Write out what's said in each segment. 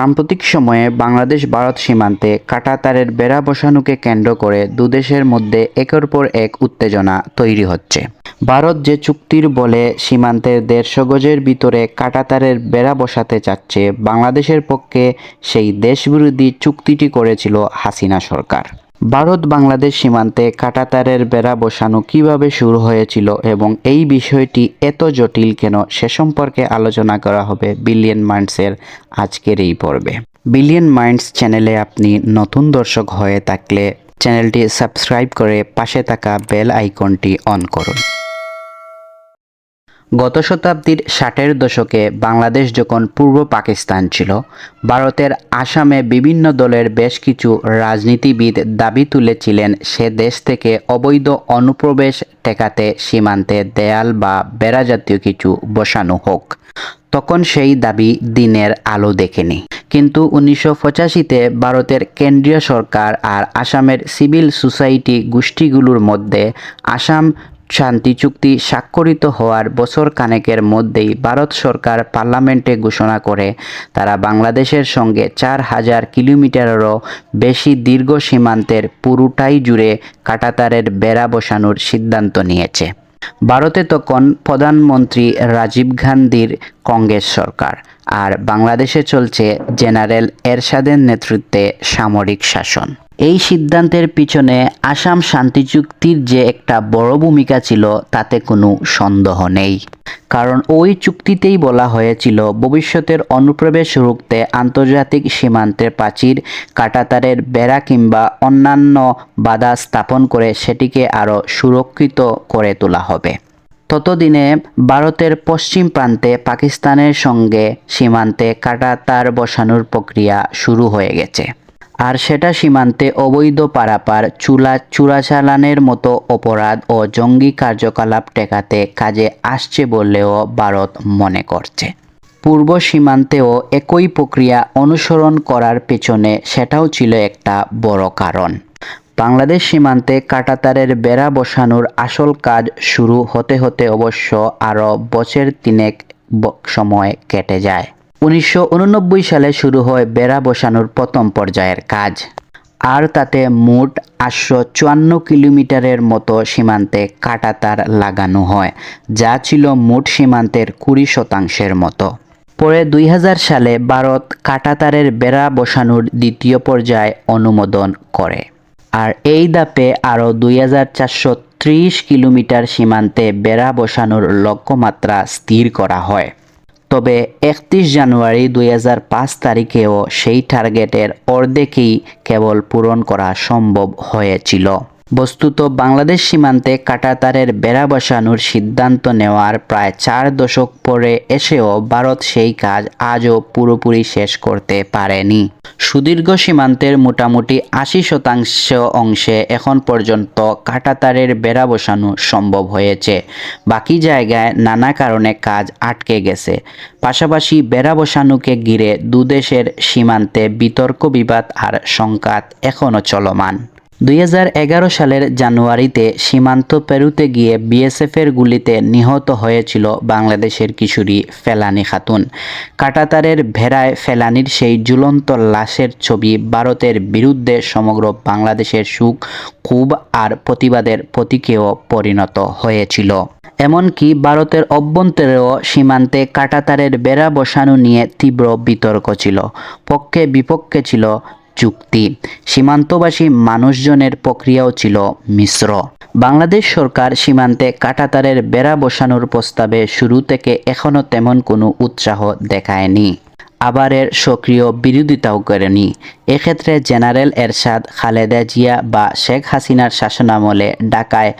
সাম্প্রতিক সময়ে বাংলাদেশ ভারত সীমান্তে কাঁটাতারের বেড়া বসানোকে কেন্দ্র করে দুদেশের মধ্যে একের পর এক উত্তেজনা তৈরি হচ্ছে। ভারত যে চুক্তির বলে সীমান্তের দেড়শো গজের ভিতরে কাঁটাতারের বেড়া বসাতে চাচ্ছে, বাংলাদেশের পক্ষে সেই দেশবিরোধী চুক্তিটি করেছিল হাসিনা সরকার। ভারত বাংলাদেশ সীমান্তে কাটাতারের বেড়া বসানো কীভাবে শুরু হয়েছিল এবং এই বিষয়টি এত জটিল কেন সে সম্পর্কে আলোচনা করা হবে বিলিয়ন মাইন্ডসের আজকের এই পর্বে। বিলিয়ন মাইন্ডস চ্যানেলে আপনি নতুন দর্শক হয়ে থাকলে চ্যানেলটি সাবস্ক্রাইব করে পাশে থাকা বেল আইকনটি অন করুন। গত শতাব্দীর ষাটের দশকে বাংলাদেশ যখন পূর্ব পাকিস্তান ছিল, ভারতের আসামে বিভিন্ন দলের বেশ কিছু রাজনীতিবিদ দাবি তুলেছিলেন সে দেশ থেকে অবৈধ অনুপ্রবেশ ঠেকাতে সীমান্তে দেয়াল বা বেড়া জাতীয় কিছু বসানো হোক। তখন সেই দাবি দিনের আলো দেখেনি। কিন্তু উনিশশো পঁচাশিতে ভারতের কেন্দ্রীয় সরকার আর আসামের সিভিল সোসাইটি গোষ্ঠীগুলোর মধ্যে আসাম শান্তি চুক্তি স্বাক্ষরিত হওয়ার বছর কানেকের মধ্যেই ভারত সরকার পার্লামেন্টে ঘোষণা করে। তারা বাংলাদেশের সঙ্গে চার হাজার কিলোমিটারেরও বেশি দীর্ঘ সীমান্তের পুরোটাই জুড়ে কাটাতারের বেড়া বসানোর সিদ্ধান্ত নিয়েছে। ভারতে তখন প্রধানমন্ত্রী রাজীব গান্ধীর কংগ্রেস সরকার আর বাংলাদেশে চলছে জেনারেল এরশাদের নেতৃত্বে সামরিক শাসন। এই সিদ্ধান্তের পিছনে আসাম শান্তি চুক্তির যে একটা বড় ভূমিকা ছিল, তাতে কোনো সন্দেহ নেই। কারণ ওই চুক্তিতেই বলা হয়েছিল, ভবিষ্যতের অনুপ্রবেশ রুখতে আন্তর্জাতিক সীমান্তের প্রাচীর, কাটাতারের বেড়া কিংবা অন্যান্য বাধা স্থাপন করে সেটিকে আরও সুরক্ষিত করে তোলা হবে। ততদিনে ভারতের পশ্চিম প্রান্তে পাকিস্তানের সঙ্গে সীমান্তে কাঁটাতার বসানোর প্রক্রিয়া শুরু হয়ে গেছে। আর সেটা সীমান্তে অবৈধ পারাপার, চুলা চূড়াচালানের মতো অপরাধ ও জঙ্গি কার্যকলাপ টেকাতে কাজে আসছে বলেও ভারত মনে করছে। পূর্ব সীমান্তেও একই প্রক্রিয়া অনুসরণ করার পেছনে সেটাও ছিল একটা বড় কারণ। বাংলাদেশ সীমান্তে কাঁটাতারের বেড়া বসানোর আসল কাজ শুরু হতে হতে অবশ্য আরও বছর তিনেক সময় কেটে যায়। উনিশশো উননব্বই সালে শুরু হয় বেড়া বসানোর প্রথম পর্যায়ের কাজ। আর তাতে মোট আটশো চুয়ান্ন কিলোমিটারের মতো সীমান্তে কাঁটাতার লাগানো হয়, যা ছিল মোট সীমান্তের কুড়ি শতাংশের মতো। পরে দুই হাজার সালে ভারত কাঁটাতারের বেড়া বসানোর দ্বিতীয় পর্যায় অনুমোদন করে। আর এই দাপে আরও দুই হাজার চারশো ত্রিশ কিলোমিটার সীমান্তে বেড়া বসানোর লক্ষ্যমাত্রা স্থির করা হয়। তবে একত্রিশ জানুয়ারি দুই হাজার পাঁচ তারিখেও সেই টার্গেটের অর্ধেকেই কেবল পূরণ করা সম্ভব হয়েছিল। বস্তুত বাংলাদেশ সীমান্তে কাঁটাতারের বেড়া বসানোর সিদ্ধান্ত নেওয়ার প্রায় চার দশক পরে এসেও ভারত সেই কাজ আজও পুরোপুরি শেষ করতে পারেনি। সুদীর্ঘ সীমান্তের মোটামুটি আশি শতাংশ অংশে এখন পর্যন্ত কাঁটাতারের বেড়া বসানো সম্ভব হয়েছে। বাকি জায়গায় নানা কারণে কাজ আটকে গেছে। পাশাপাশি বেড়া বসানোকে ঘিরে দুদেশের সীমান্তে বিতর্ক, বিবাদ আর সংঘাত এখনও চলমান। দুই হাজার এগারো সালের জানুয়ারিতে সীমান্ত পেরুতে গিয়ে বিএসএফের গুলিতে নিহত হয়েছিল বাংলাদেশের কিশোরী ফেলানি খাতুন। কাটাতারের ভেড়ায় ফেলানির সেই ঝুলন্ত লাশের ছবি ভারতের বিরুদ্ধে সমগ্র বাংলাদেশের সুখ, ক্ষোভ আর প্রতিবাদের প্রতীকেও পরিণত হয়েছিল। এমনকি ভারতের অভ্যন্তরেও সীমান্তে কাটাতারের বেড়া বসানো নিয়ে তীব্র বিতর্ক ছিল। পক্ষে বিপক্ষে ছিল চুক্তি। সীমান্তবাসী মানুষজনের প্রক্রিয়াও ছিল মিশ্র। বাংলাদেশ সরকার সীমান্তে কাঁটাতারের বেড়া বসানোর প্রস্তাবে শুরু থেকে এখনও তেমন কোনো উৎসাহ দেখায়নি। আবার এর সক্রিয় বিরোধিতাও করেনি। এক্ষেত্রে জেনারেল এরশাদ খালেদা জিয়া বা শেখ হাসিনার শাসনামলে ঢাকায়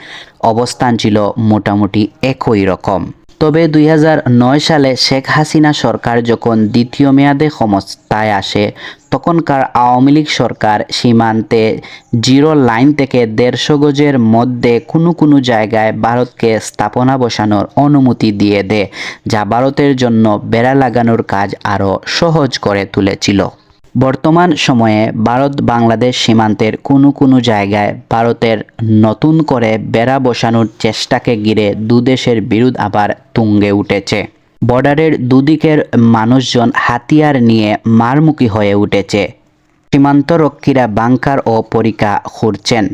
অবস্থান ছিল মোটামুটি একই রকম। তবে দুই হাজার নয় সালে শেখ হাসিনা সরকার যখন দ্বিতীয় মেয়াদে ক্ষমতায় আসে, তখনকার আওয়ামী লীগ সরকার সীমান্তে জিরো লাইন থেকে দেড়শো গজের মধ্যে কোনো কোনো জায়গায় ভারতকে স্থাপনা বসানোর অনুমতি দিয়ে দেয়, যা ভারতের জন্য বেড়া লাগানোর কাজ আরও সহজ করে তুলেছিল। বর্তমান সময়ে ভারত বাংলাদেশ সীমান্তের কোনো কোনো জায়গায় ভারতের নতুন করে বেড়া বসানোর চেষ্টাকে ঘিরে দুদেশের বিরোধ আবার তুঙ্গে উঠেছে। বর্ডারের দুদিকের মানুষজন হাতিয়ার নিয়ে মারমুখী হয়ে উঠেছে। সীমান্তরক্ষীরা বাংকার ও পরীক্ষা খুঁড়ছেন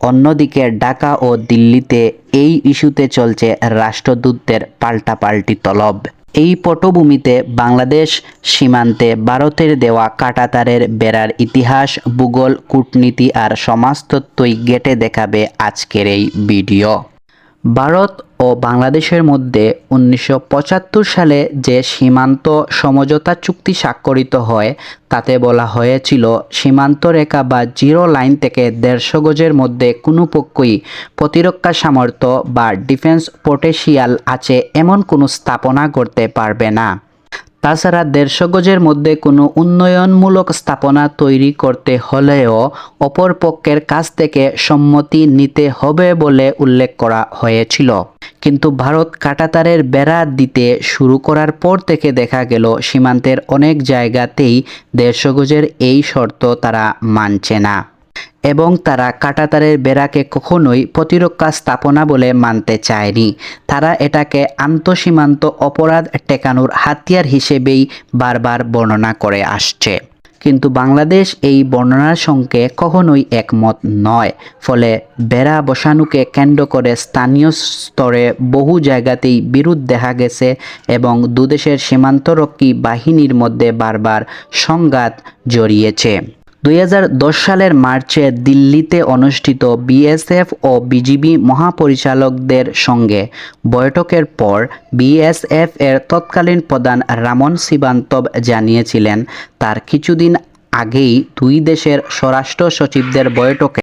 অন্যদিকে ঢাকা ও দিল্লিতে এই ইস্যুতে চলছে রাষ্ট্রদূতদের পাল্টাপাল্টি তলব। এই পটভূমিতে বাংলাদেশ সীমান্তে ভারতের দেওয়া কাটাতারের বেড়ার ইতিহাস, ভূগোল, কূটনীতি আর সমাজতত্ত্বই গেটে দেখাবে আজকের এই ভিডিও। ভারত ও বাংলাদেশের মধ্যে উনিশশো পঁচাত্তর সালে যে সীমান্ত সমঝোতা চুক্তি স্বাক্ষরিত হয়, তাতে বলা হয়েছিল সীমান্ত রেখা বা জিরো লাইন থেকে দেড়শো গজের মধ্যে কোনো পক্ষই প্রতিরক্ষা সামর্থ্য বা ডিফেন্স পোটেশিয়াল আছে এমন কোনো স্থাপনা করতে পারবে না। তাছাড়া দেড়শো গজের মধ্যে কোনো উন্নয়নমূলক স্থাপনা তৈরি করতে হলেও অপর পক্ষের কাছ থেকে সম্মতি নিতে হবে বলে উল্লেখ করা হয়েছিল। কিন্তু ভারত কাটাতারের বেড়া দিতে শুরু করার পর থেকে দেখা গেল, সীমান্তের অনেক জায়গাতেই দেড়শো গজের এই শর্ত তারা মানছে না। এবং তারা কাটাতারের বেড়াকে কখনোই প্রতিরক্ষা স্থাপনা বলে মানতে চায়নি। তারা এটাকে আন্তঃসীমান্ত অপরাধ টেকানোর হাতিয়ার হিসেবেই বারবার বর্ণনা করে আসছে। কিন্তু বাংলাদেশ এই বর্ণনার সঙ্গে কখনোই একমত নয়। ফলে বেড়া বসানুকে কেন্দ্র করে স্থানীয় স্তরে বহু জায়গাতেই বিরোধ দেখা গেছে এবং দুদেশের সীমান্তরক্ষী বাহিনীর মধ্যে বারবার সংঘাত জড়িয়েছে। দুই হাজার দশ সালের মার্চে দিল্লিতে অনুষ্ঠিত বিএসএফ ও বিজিবি মহাপরিচালকদের সঙ্গে বৈঠকের পর বিএসএফ এর তৎকালীন প্রধান রামন সিবান্তব জানিয়েছিলেন, তার কিছুদিন আগেই দুই দেশের স্বরাষ্ট্র সচিবদের বৈঠকে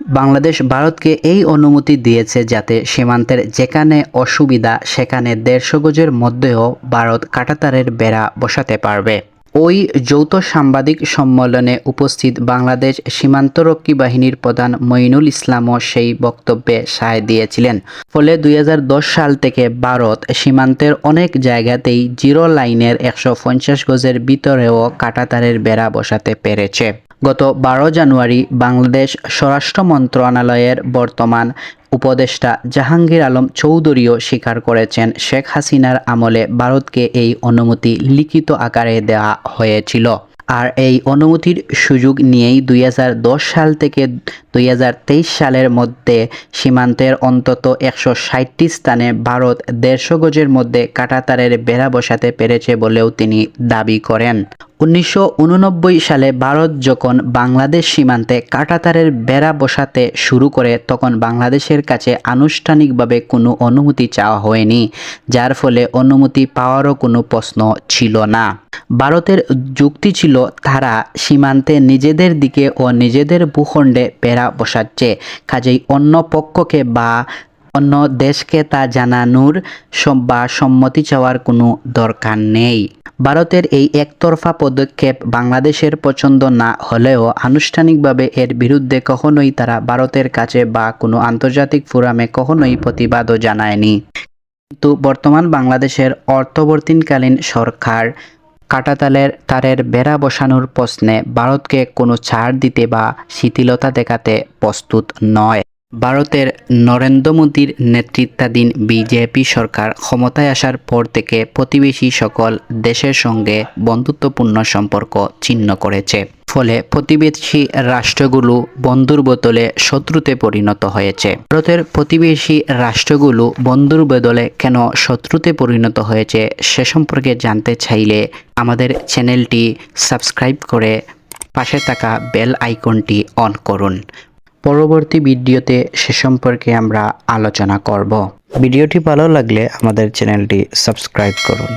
বাংলাদেশ ভারতকে এই অনুমতি দিয়েছে যাতে সীমান্তের যেখানে অসুবিধা সেখানে দেড়শো গজের মধ্যেও ভারত কাটাতারের বেড়া বসাতে পারবে। ওই যৌথ সাংবাদিক সম্মেলনে উপস্থিত বাংলাদেশ সীমান্তরক্ষী বাহিনীর প্রধান মঈনুল ইসলামও সেই বক্তব্যে সায় দিয়েছিলেন। ফলে দুই হাজার দশ সাল থেকে ভারত সীমান্তের অনেক জায়গাতেই জিরো লাইনের একশো পঞ্চাশ গজের ভিতরেও কাটাতারের বেড়া বসাতে পেরেছে। গত বারো জানুয়ারি বাংলাদেশ স্বরাষ্ট্র মন্ত্রণালয়ের বর্তমান উপদেষ্টা জাহাঙ্গীর আলম চৌধুরীও স্বীকার করেছেন, শেখ হাসিনার আমলে ভারতকে এই অনুমতি লিখিত আকারে দেওয়া হয়েছিল। আর এই অনুমতির সুযোগ নিয়েই দুই হাজার দশ সাল থেকে দুই হাজার তেইশ সালের মধ্যে সীমান্তের অন্তত একশো ষাটটি স্থানে ভারত দেড়শো গজের মধ্যে কাটাতারের বেড়া বসাতে পেরেছে বলেও তিনি দাবি করেন। উনিশশো উননব্বই সালে ভারত যখন বাংলাদেশ সীমান্তে কাটাতারের বেড়া বসাতে শুরু করে, তখন বাংলাদেশের কাছে আনুষ্ঠানিকভাবে কোনো অনুমতি চাওয়া হয়নি, যার ফলে অনুমতি পাওয়ারও কোনো প্রশ্ন ছিল না। ভারতের যুক্তি ছিল, তারা সীমান্তে নিজেদের দিকে ও নিজেদের ভূখণ্ডে বেড়া বসাচ্ছে। কাজেই অন্য পক্ষকে বা অন্য দেশকে তা জানানোর বা সম্মতি চাওয়ার কোনো দরকার নেই। ভারতের এই একতরফা পদক্ষেপ বাংলাদেশের পছন্দ না হলেও আনুষ্ঠানিকভাবে এর বিরুদ্ধে কখনোই তারা ভারতের কাছে বা কোনো আন্তর্জাতিক ফোরামে কখনোই প্রতিবাদও জানায়নি। কিন্তু বর্তমান বাংলাদেশের অর্থবর্তীকালীন সরকার কাটাতালের তারের বেড়া বসানোর প্রশ্নে ভারতকে কোনো ছাড় দিতে বা শিথিলতা দেখাতে প্রস্তুত নয়। ভারতের নরেন্দ্র মোদীর নেতৃত্বাধীন বিজেপি সরকার ক্ষমতায় আসার পর থেকে প্রতিবেশী সকল দেশের সঙ্গে বন্ধুত্বপূর্ণ সম্পর্ক ছিন্ন করেছে। ফলে প্রতিবেশী রাষ্ট্রগুলো বন্ধুর বদলে শত্রুতে পরিণত হয়েছে। ভারতের প্রতিবেশী রাষ্ট্রগুলো বন্ধুর বদলে কেন শত্রুতে পরিণত হয়েছে সে সম্পর্কে জানতে চাইলে আমাদের চ্যানেলটি সাবস্ক্রাইব করে পাশে থাকা বেল আইকনটি অন করুন। পরবর্তী ভিডিওতে সে সম্পর্কে আমরা আলোচনা করব। ভিডিওটি ভালো লাগলে আমাদের চ্যানেলটি সাবস্ক্রাইব করুন।